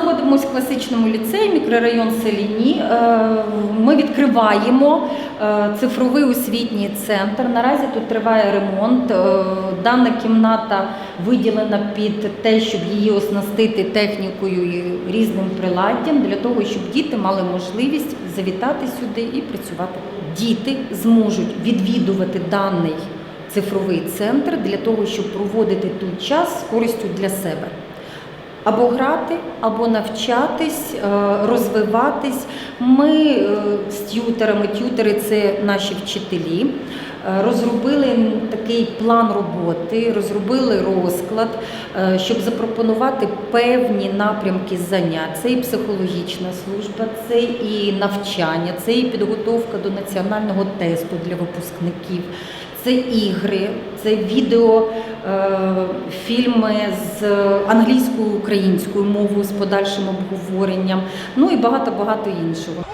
знаходимося в класичному ліцеї, мікрорайон Селіні. Е, Ми відкриваємо е, цифровий освітній центр. Наразі тут триває ремонт. Е, Дана кімната виділена під те, щоб її оснастити технікою і різним приладдям, для того, щоб діти мали можливість завітати сюди і працювати. Діти зможуть відвідувати даний цифровий центр для того, щоб проводити тут час з користю для себе. Або грати, або навчатись, е, розвиватись. Ми е, з т'ютерами, т'ютери це наші вчителі, е, розробили такий план роботи, розробили розклад, щоб запропонувати певні напрямки занять. Це і психологічна служба, це і навчання, це і підготовка до національного тесту для випускників. Це ігри, це відео, е, фільми з англійською українською мовою з подальшим обговоренням, ну і багато багато іншого.